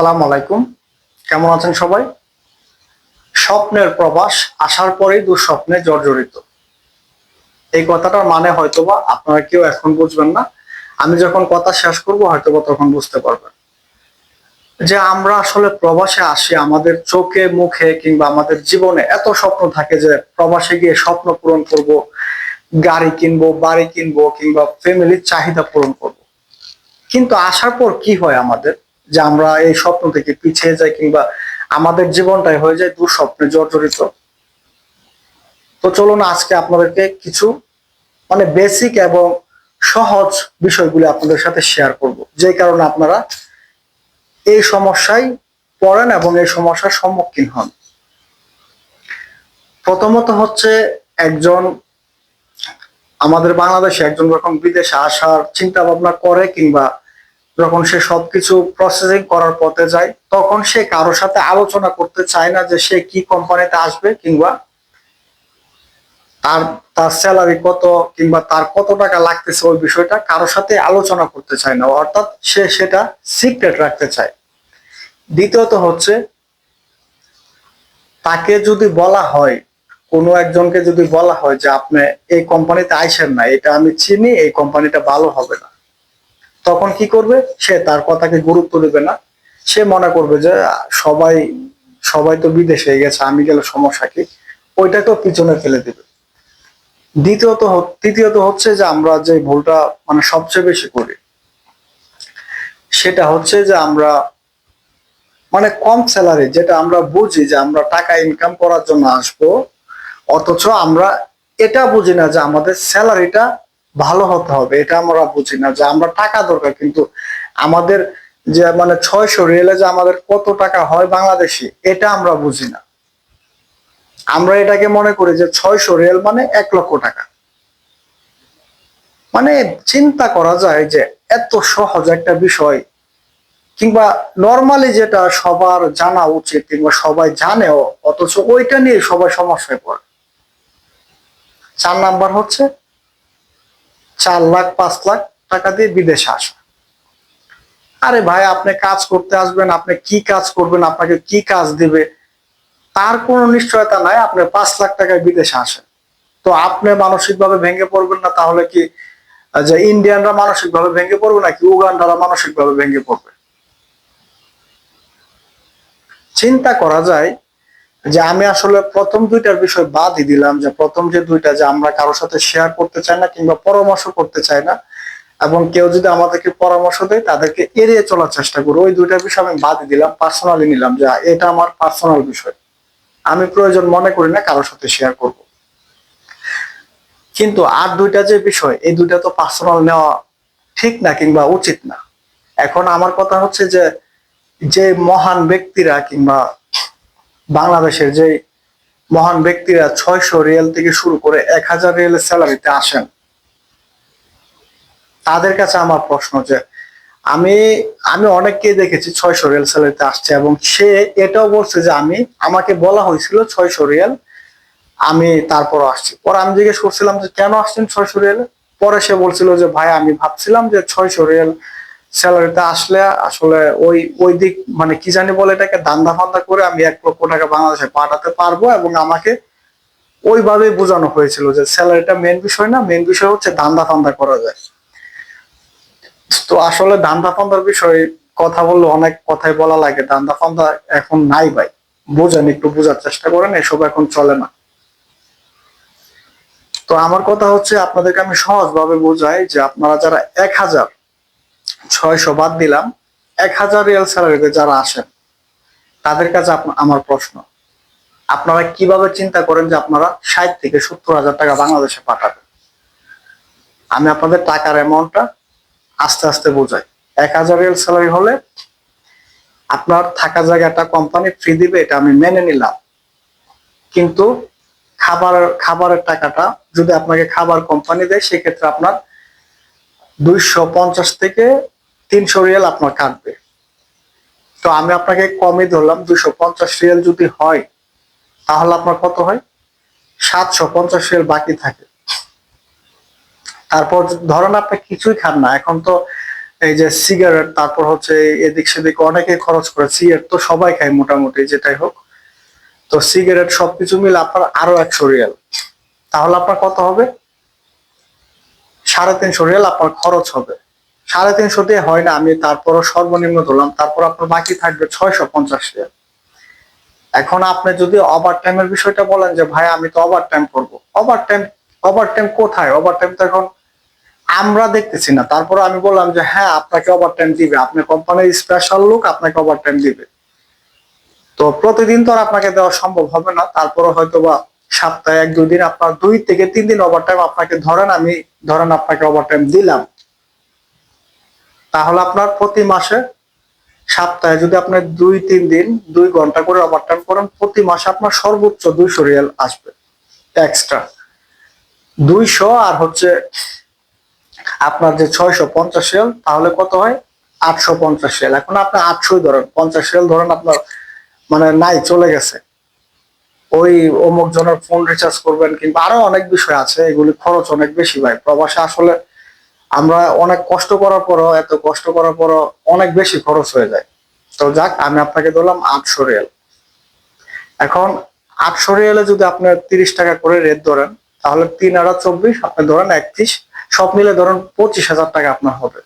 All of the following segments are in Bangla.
আসসালামু আলাইকুম। কেমন আছেন সবাই? স্বপ্নের প্রবাস আসার পরেই দুঃস্বপ্নে জর্জরিত। এই কথাটার মানে হয়তোবা আপনারা কেউ এখন বুঝবেন না। আমি যখন কথা শেষ করব, হয়তোবা তখন বুঝতে পারবেন। যে আমরা আসলে প্রবাসে আসি, আমাদের চোখে, মুখে কিংবা আমাদের জীবনে এত স্বপ্ন থাকে যে প্রবাসে গিয়ে স্বপ্ন পূরণ করব, গাড়ি কিনবো, বাড়ি কিনবো কিংবা ফ্যামিলির চাহিদা পূরণ করব। কিন্তু আসার পর কি হয় আমাদের? যে আমরা এই স্বপ্ন থেকে পিছিয়ে যাই কিংবা আমাদের জীবনটাই হয়ে যায় দুঃস্বপ্নে জর্জরিত। তো চলুন আজকে আপনাদেরকে কিছু মানে বেসিক এবং সহজ বিষয়গুলি আপনাদের সাথে শেয়ার করব। যে কারণে আপনারা এই সমস্যায় পড়েন এবং এই সমস্যার সম্মুখীন হন। প্রথমত হচ্ছে একজন আমাদের বাংলাদেশে একজন যখন বিদেশে আসার চিন্তা ভাবনা করে কিংবা যখন সে সবকিছু প্রসেসিং করার পথে যায়, তখন সে কারোর সাথে আলোচনা করতে চায় না যে সে কি কোম্পানিতে আসবে কিংবা তার তার স্যালারি কত কিংবা তার কত টাকা লাগতেছে ওই বিষয়টা কারোর সাথে আলোচনা করতে চায় না। অর্থাৎ সে সেটা সিক্রেট রাখতে চায়। দ্বিতীয়ত হচ্ছে, তাকে যদি বলা হয়, কোনো একজনকে যদি বলা হয় যে আপনি এই কোম্পানিতে আইসেন না, এটা আমি চিনি, এই কোম্পানিটা ভালো হবে না। তখন কি করবে? সে তার কথাকে গুরুত্ব দেবে না। সে মনে করবে যে, সবাই সবাই তো বিদেশে গেছে, আমি গেলে সমস্যা কি? ওইটাকেও পিছনে ফেলে দেবে। দ্বিতীয়ত তৃতীয়ত হচ্ছে যে, আমরা যে ভুলটা মানে সবচেয়ে বেশি করি, সেটা হচ্ছে যে, আমরা মানে কম স্যালারি যেটা আমরা বুঝি যে, আমরা টাকা ইনকাম করার জন্য আসব, অথচ আমরা এটা বুঝি না যে, আমাদের স্যালারিটা ভালো হতে হবে, এটা আমরা বুঝি না যে আমরা টাকা দরকার, কিন্তু আমাদের যে মানে ছয়শো রিয়েলে যে আমাদের কত টাকা হয় বাংলাদেশি, এটা আমরা বুঝি না। আমরা এটাকে মনে করি যে ছয়শো রিয়েল মানে এক লক্ষ টাকা। মানে চিন্তা করা যায় যে এত সহজ একটা বিষয়, কিংবা নর্মালি যেটা সবার জানা উচিত, কিংবা সবাই জানেও, অথচ ওইটা নিয়ে সবাই সমস্যায় পড়ে। চার নাম্বার হচ্ছে চার লাখ, পাঁচ লাখ টাকা দিয়ে বিদেশে আসা আরে ভাই, আপনি কাজ করতে আসবেন, আপনি কি কাজ করবেন, আপনাকে কি কাজ দিবে? তার কোনো নিশ্চয়তা নাই, আপনি পাঁচ লাখ টাকায় বিদেশে আসেন। তো আপনি মানসিকভাবে ভেঙে পড়বেন না, তাহলে কি যে ইন্ডিয়ানরা মানসিকভাবে ভেঙে পড়বে নাকি উগান্ডারা মানসিকভাবে ভেঙে পড়বে? চিন্তা করা যায় যে আমি আসলে প্রথম দুইটার বিষয় বাদই দিলাম যে প্রথম যে দুইটা যে আমরা কারোর সাথে শেয়ার করতে চাই না কিংবা পরামর্শ করতে চাই না, এবং কেউ যদি আমাদেরকে পরামর্শ দেয়, তাদেরকে এড়িয়ে চলার চেষ্টা করি ওই দুইটা বিষয় আমি বাদই দিলাম পার্সোনালি নিলাম যে এটা আমার পার্সোনাল বিষয়। আমি প্রয়োজন মনে করি না কারোর সাথে শেয়ার করব। কিন্তু আর দুইটা যে বিষয়, এই দুইটা তো পার্সোনাল নেওয়া ঠিক না কিংবা উচিত না। এখন আমার কথা হচ্ছে যে যে মহান ব্যক্তিরা কিংবা বাংলাদেশের যে মহান ব্যক্তিরা ছয়শো রিয়েল থেকে শুরু করে এক হাজার রিয়েলের স্যালারিতে আসেন, তাদের কাছে আমার প্রশ্ন যে, আমি আমি অনেককেই দেখেছি ছয়শো রিয়াল স্যালারিতে আসছে এবং সে এটাও বলছে যে আমি, আমাকে বলা হয়েছিল ছয়শো রিয়াল, আমি তারপর আসছি। পরে আমি জিজ্ঞেস করছিলাম যে কেন আসছেন ছয়শো রিয়ালে? পরে সে বলছিল যে, ভাই, আমি ভাবছিলাম যে ছয়শো রিয়াল স্যালারিতে আসলে আসলে ওই ওই দিক মানে কি জানি বলে এটাকে দান্দা ফান্দা করে আমি এক লক্ষ টাকা বাংলাদেশে পাঠাতে পারব এবং আমাকে ওইভাবে বোঝানো হয়েছিল যে স্যালারিটা মেন বিষয় না মেন বিষয় হচ্ছে দান্দা ফান্দা করা যায়। তো আসলে দান্দা ফান্দার বিষয়ে কথা বললে অনেক কথাই বলা লাগে দান্দা ফান্দা এখন নাই ভাই। বোঝেন, একটু বোঝার চেষ্টা করেন, এসব এখন চলে না। তো আমার কথা হচ্ছে আপনাদেরকে আমি সহজভাবে বোঝাই যে আপনারা যারা এক হাজার ছয়শো বাদ দিলাম, এক হাজার রিয়াল স্যালারিতে যারা আসেন, তাদের কাছে আমার প্রশ্ন। আপনারা কীভাবে চিন্তা করেন যে আপনারা ষাট থেকে সত্তর হাজার টাকা বাংলাদেশে পাঠাবেন? আমি আপনাদের টাকার অ্যামাউন্টটা আস্তে আস্তে বোঝাই। এক হাজার রিয়াল স্যালারি হলে আপনার থাকা জায়গাটা কোম্পানি ফ্রি দিবে, এটা আমি মেনে নিলাম। কিন্তু খাবার, খাবারের টাকাটা যদি আপনাকে খাবার কোম্পানি দেয়, সেক্ষেত্রে আপনার দুইশো পঞ্চাশ থেকে তিনশো রিয়াল আপনার কাটবে। তো আমি আপনাকে কমই ধরলাম, দুইশো পঞ্চাশ রিয়াল যদি হয়, তাহলে আপনার কত হয়? সাতশো পঞ্চাশ রিয়াল বাকি থাকে। তারপর ধরেন আপনি কিছুই খান না, এখন তো এই যে সিগারেট, তারপর হচ্ছে এদিক সেদিক অনেকে খরচ করে, সিগারেট তো সবাই খায় মোটামুটি, যেটাই হোক। তো সিগারেট সবকিছু মিলে আপনার আরও একশো রিয়াল। তাহলে আপনার কত হবে? সাড়ে তিনশো রিয়াল আপনার খরচ হবে। সাড়ে তিনশো দিয়ে হয় না, আমি তারপরও সর্বনিম্ন ধরলাম, তারপর আপনার বাকি থাকবে ছয়শো পঞ্চাশ রিয়াল। এখন আপনি যদি ওভার টাইমের বিষয়টা বলেন যে, ভাই, আমি তো ওভার টাইম করব। ওভার টাইম ওভার টাইম কোথায়? ওভার টাইম তো এখন আমরা দেখতেছি না। তারপর আমি বললাম যে হ্যাঁ আপনাকে ওভার টাইম দিবে। আপনি কোম্পানির স্পেশাল লোক, আপনাকে ওভার টাইম দিবে। তো প্রতিদিন তো আর আপনাকে দেওয়া সম্ভব হবে না। তারপরে হয়তো বা সপ্তাহে এক, দুই দিন আপনার দুই থেকে তিন দিন ওভার টাইম আপনাকে, ধরেন আমি, ধরেন আপনাকে ওভার টাইম দিলাম। তাহলে আপনার প্রতি মাসে সপ্তাহে যদি আপনি দুই, তিন দিন, দুই ঘণ্টা করে ওভার টাইম করেন, প্রতি মাসে আপনার সর্বোচ্চ দুইশো রিয়াল আসবে এক্সট্রা দুইশো আর হচ্ছে আপনার যে ছয়শো পঞ্চাশ রিয়াল, তাহলে কত হয়? আটশো পঞ্চাশ রিয়াল। এখন আপনি আটশোই ধরেন, পঞ্চাশ রিয়াল ধরেন আপনার মানে নাই, চলে গেছে। ওই অমুক জনের ফোন রিচার্জ করবেন কিংবা আরও অনেক বিষয় আছে, এগুলি খরচ অনেক বেশি ভাই। প্রবাসে আসলে আমরা অনেক কষ্ট করার পরও, এত কষ্ট করার পরও অনেক বেশি খরচ হয়ে যায়। তো যাক, আমি আপনাকে দিলাম আটশো রিয়াল। এখন আটশো রিয়ালে যদি আপনার তিরিশ টাকা করে রেট ধরেন, তাহলে তিন আড়া চব্বিশ, আপনি ধরেন একত্রিশ, সব মিলে ধরেন পঁচিশ হাজার টাকা আপনার হবে।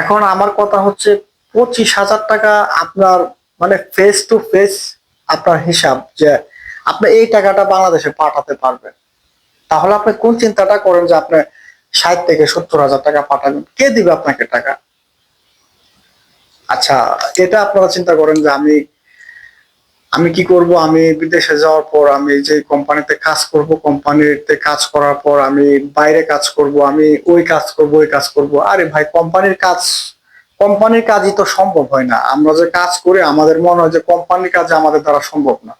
এখন আমার কথা হচ্ছে পঁচিশ হাজার টাকা আপনার মানে ফেস টু ফেস আপনার হিসাব যে আপনি এই টাকাটা বাংলাদেশে পাঠাতে পারবেন। তাহলে আপনি কোন চিন্তাটা করেন যে আপনি ষাট থেকে সত্তর হাজার টাকা পাঠাবেন? কে দিবে আপনাকে টাকা? আচ্ছা এটা আপনারা চিন্তা করেন যে আমি আমি কি করব? আমি বিদেশে যাওয়ার পর আমি যে কোম্পানিতে কাজ করব, কোম্পানিতে কাজ করার পর আমি বাইরে কাজ করব, আমি ওই কাজ করব, ওই কাজ করব। আরে ভাই, কোম্পানির কাজ কোম্পানির কাজই তো সম্ভব হয় না। আমরা যে কাজ করি, আমাদের মনে হয় যে কোম্পানির কাজ আমাদের দ্বারা সম্ভব না।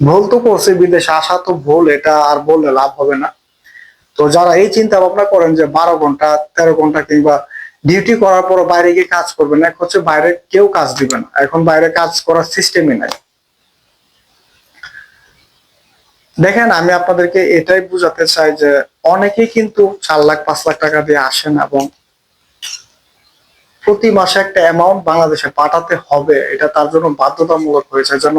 ভুল তো করছে, বিদেশে আসা তো ভুল, এটা আর বললে লাভ হবে না। তো যারা এই চিন্তা ভাবনা করেন যে বারো ঘণ্টা, তেরো ঘণ্টা কিংবা ডিউটি করার পর বাইরে গিয়ে কাজ করবেন, এক হচ্ছে বাইরে কেউ কাজ দিবে না। এখন বাইরে কাজ করার সিস্টেমই নাই। দেখেন, আমি আপনাদেরকে এটাই বুঝাতে চাই যে অনেকেই কিন্তু চার লাখ, পাঁচ লাখ টাকা দিয়ে আসেন এবং প্রতি মাসে একটা অ্যামাউন্ট বাংলাদেশে পাঠাতে হবে। এটা তার জন্য বাধ্যতামূলক হয়েছে। যেন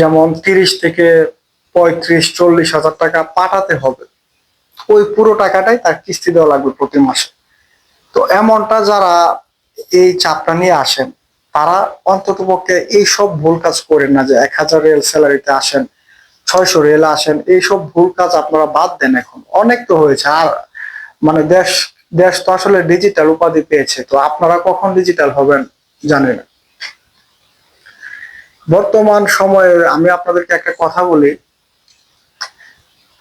যেমন তিরিশ থেকে পঁয়ত্রিশ, চল্লিশ হাজার টাকা পাঠাতে হবে। ওই পুরো টাকাটাই তার কিস্তি দেওয়া লাগবে প্রতি মাসে। তো এমনটা যারা এই চাপটা নিয়ে আসেন, তারা অন্তত পক্ষে এইসব ভুল কাজ করেন না যে এক হাজার রেল স্যালারিতে আসেন, ছয়শো রিয়েল আসেন। এইসব ভুল কাজ আপনারা বাদ দেন এখন। অনেক তো হয়েছে। আর মানে দেশ দেশ তো আসলে ডিজিটাল উপাধি পেয়েছে, তো আপনারা কখন ডিজিটাল হবেন জানি না। বর্তমান সময়ে আমি আপনাদেরকে একটা কথা বলি,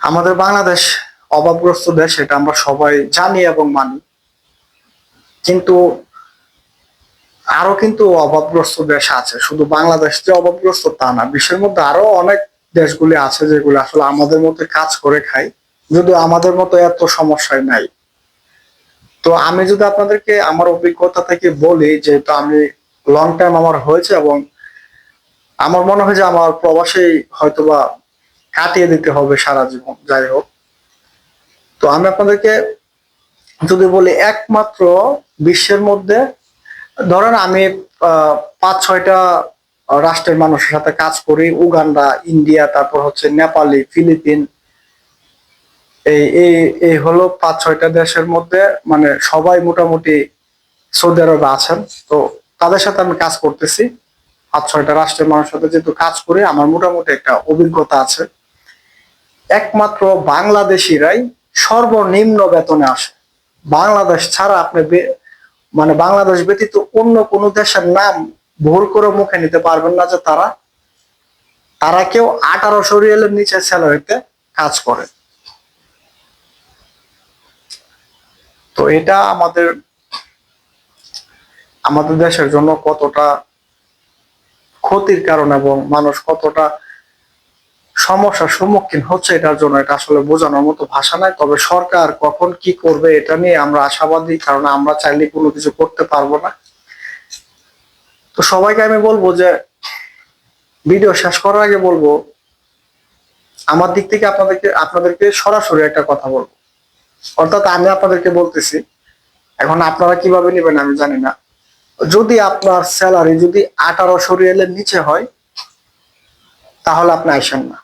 আমাদের বাংলাদেশ অভাবগ্রস্ত দেশ, এটা আমরা সবাই জানি এবং মানি। কিন্তু আরও কিন্তু অভাবগ্রস্ত দেশ আছে, শুধু বাংলাদেশ যে অভাবগ্রস্ত তা না, বিশ্বের মধ্যে আরও অনেক দেশগুলি আছে যেগুলো আসলে আমাদের মতো কাজ করে খায়, যদিও আমাদের মতো এত সমস্যায় নাই। তো আমি যদি আপনাদেরকে আমার অভিজ্ঞতা থেকে বলি যেহেতু আমি লং টাইম আমার হয়েছে এবং আমার মনে হয় যে আমার প্রবাসেই হয়তোবা কাটিয়ে দিতে হবে সারা জীবন, যাই হোক। তো আমি আপনাদেরকে যদি বলি একমাত্র বিশ্বের মধ্যে, ধরেন আমি পাঁচ ছয়টা রাষ্ট্রের মানুষের সাথে কাজ করি, উগান্ডা, ইন্ডিয়া, তারপর হচ্ছে নেপালি, ফিলিপিন এই এই এই হলো পাঁচ ছয়টা দেশের মধ্যে মানে সবাই মোটামুটি সৌদি আরবে আছেন। তো তাদের সাথে আমি কাজ করতেছি। পাঁচ ছয়টা রাষ্ট্রের মানুষের সাথে যেহেতু কাজ করি, আমার মোটামুটি একটা অভিজ্ঞতা আছে। একমাত্র বাংলাদেশিরাই সর্বনিম্ন বেতনে আসে। বাংলাদেশ ছাড়া আপনি মানে বাংলাদেশ ব্যতীত অন্য কোনো দেশের নাম ভুল করে মুখে নিতে পারবেন না যে তারা তারা কেউ আঠারোশো রিয়েলের নিচে স্যালারিতে কাজ করে। তো এটা আমাদের আমাদের দেশের জন্য কতটা ক্ষতির কারণ এবং মানুষ কতটা সমস্যার সম্মুখীন হচ্ছে এটার জন্য এটা আসলে বোঝানোর মতো ভাষা নাই। তবে সরকার কখন কি করবে এটা নিয়ে আমরা আশাবাদী, কারণ আমরা চাইলে কোনো কিছু করতে পারব না। তো সবাইকে আমি বলব যে ভিডিও শেষ করার আগে বলব, আমার দিক থেকে আপনাদেরকে আপনাদেরকে সরাসরি একটা কথা বলব। অর্থাৎ আমি আপনাদেরকে বলতেছি, এখন আপনারা কীভাবে নেবেন আমি জানি না। যদি আপনার স্যালারি যদি আঠারোশো রিয়ালের নিচে হয়, তাহলে আপনি আইসেন না।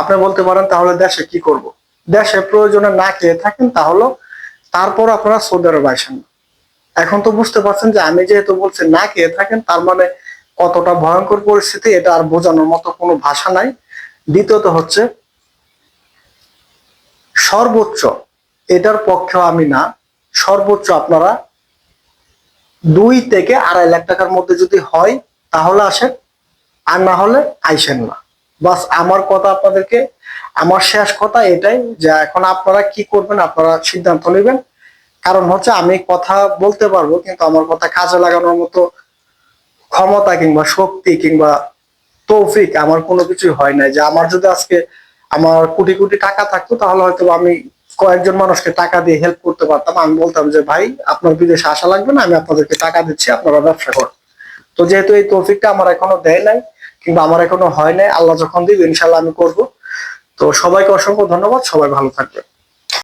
আপনি বলতে পারেন, তাহলে দেশে কি করব? দেশে প্রয়োজনে না খেয়ে থাকেন, তাহলে তারপর আপনারা সৌদি আরব আইসেন না। এখন তো বুঝতে পারছেন যে আমি যেহেতু বলছি না খেয়ে থাকেন, তার মানে কতটা ভয়ঙ্কর পরিস্থিতি, এটা আর বোঝানোর মতো কোনো ভাষা নাই। দ্বিতীয়ত হচ্ছে সর্বোচ্চ, এটার পক্ষেও আমি না। সর্বোচ্চ আপনারা দুই থেকে আড়াই লাখ টাকার মধ্যে যদি হয়, তাহলে আসেন। আর না হলে আইসেন না। বাস আমার কথা আপনাদেরকে, আমার শেষ কথা এটাই যে এখন আপনারা কি করবেন, আপনারা সিদ্ধান্ত নেবেন। কারণ হচ্ছে আমি কথা বলতে পারব, কিন্তু আমার কথা কাজে লাগানোর মতো ক্ষমতা কিংবা শক্তি কিংবা তৌফিক আমার কোনো কিছুই হয় না যে আমার যদি আজকে আমার কোটি কোটি টাকা থাকতো, তাহলে হয়তো আমি কয়েকজন মানুষকে টাকা দিয়ে হেল্প করতে পারতাম। আমি বলতাম যে, ভাই, আপনার বিদেশে আসা লাগবে না, আমি আপনাদেরকে টাকা দিচ্ছি, আপনারা ব্যবসা করেন। তো যেহেতু এই তৌফিকটা আমার এখনও দেয় নাই, কিংবা আমার এখনও হয় নাই, আল্লাহ যখন দিবে ইনশাল্লাহ আমি করব। তো সবাইকে অসংখ্য ধন্যবাদ, সবাই ভালো থাকবেন।